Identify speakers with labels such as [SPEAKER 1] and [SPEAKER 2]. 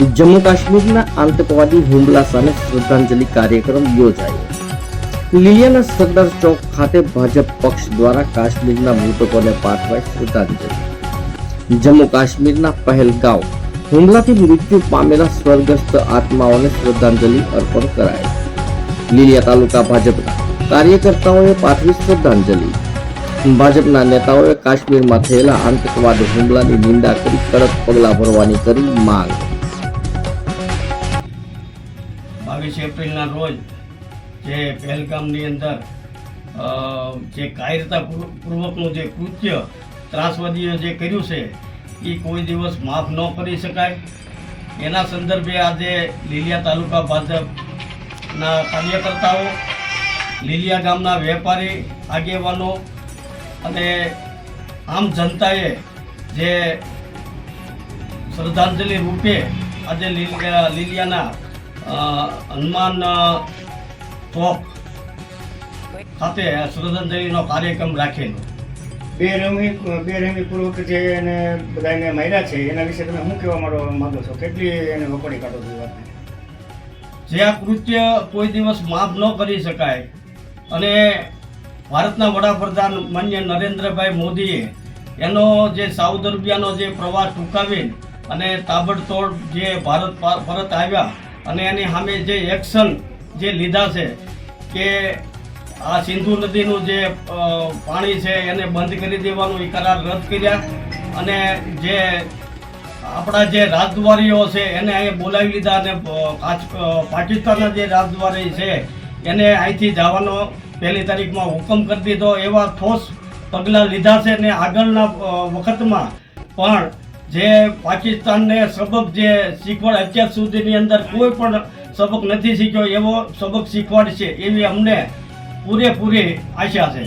[SPEAKER 1] જમ્મુ કાશ્મીરના આતંકવાદી હુમલા સામે શ્રદ્ધાંજલિ કાર્યક્રમ યોજાયો લીલિયાના સરદાર ચોક ખાતે ભાજપ પક્ષ દ્વારા કાશ્મીરના મૃતકોને પાઠવાય શ્રદ્ધાંજલિ જમ્મુ કાશ્મીરના પહેલગાંવ હુમલાથી મૃત્યુ પામેલા સ્વર્ગસ્થ આત્માઓને શ્રદ્ધાંજલિ અર્પણ કરાઈ લીલિયા તાલુકા ભાજપના કાર્યકર્તાઓએ પાઠવી શ્રદ્ધાંજલિ ભાજપના નેતાઓએ કાશ્મીરમાં થયેલા આતંકવાદ હુમલાની નિંદા કરી કડક પગલાં ભરવાની કરી માંગ
[SPEAKER 2] બાવીસ એપ્રિલના રોજ જે પહેલગામની અંદર જે કાયરતા પૂર્વકનું જે કૃત્ય ત્રાસવાદીઓ જે કર્યું છે એ કોઈ દિવસ માફ ન કરી શકાય. એના સંદર્ભે આજે લીલિયા તાલુકા ભાજપના કાર્યકર્તાઓ, લીલિયા ગામના વેપારી, આગેવાનો અને આમ જનતાએ જે શ્રદ્ધાંજલિ રૂપે આજે લીલિયા લીલિયાના હનુમાન ચોક ખાતે શ્રદ્ધાંજલિનો કાર્યક્રમ રાખેલો
[SPEAKER 3] બે રમીપૂર્વક જે એને બધાને માર્યા છે એના વિશે તમે શું કહેવા માંગો માંગો છો કેટલી એને વખોડી કાઢો છો વાતને?
[SPEAKER 2] જે આ કૃત્ય કોઈ દિવસ માફ ન કરી શકાય અને ભારતના વડાપ્રધાન માન્ય નરેન્દ્રભાઈ મોદીએ એનો જે સાઉદી અરેબિયાનો જે પ્રવાસ ટૂંકાવી અને તાબડતોડ જે ભારત પરત આવ્યા અને એની સામે જે એક્શન જે લીધા છે કે આ સિંધુ નદીનું જે પાણી છે એને બંધ કરી દેવાનું, એ કરાર રદ કર્યા. અને જે આપણા જે રાજદ્વારીઓ છે એને અહીંયા બોલાવી લીધા અને પાકિસ્તાનના જે રાજદ્વારી છે એને અહીંથી જવાનો પહેલી તારીખમાં હુકમ કરી દીધો. એવા ઠોસ પગલાં લીધા છે ને આગળના વખતમાં પણ જે પાકિસ્તાનને સબક જે શીખવાડ અત્યાર સુધીની અંદર કોઈ પણ સબક નથી શીખ્યો, એવો સબક શીખવાડશે એવી અમને પૂરેપૂરી આશા છે.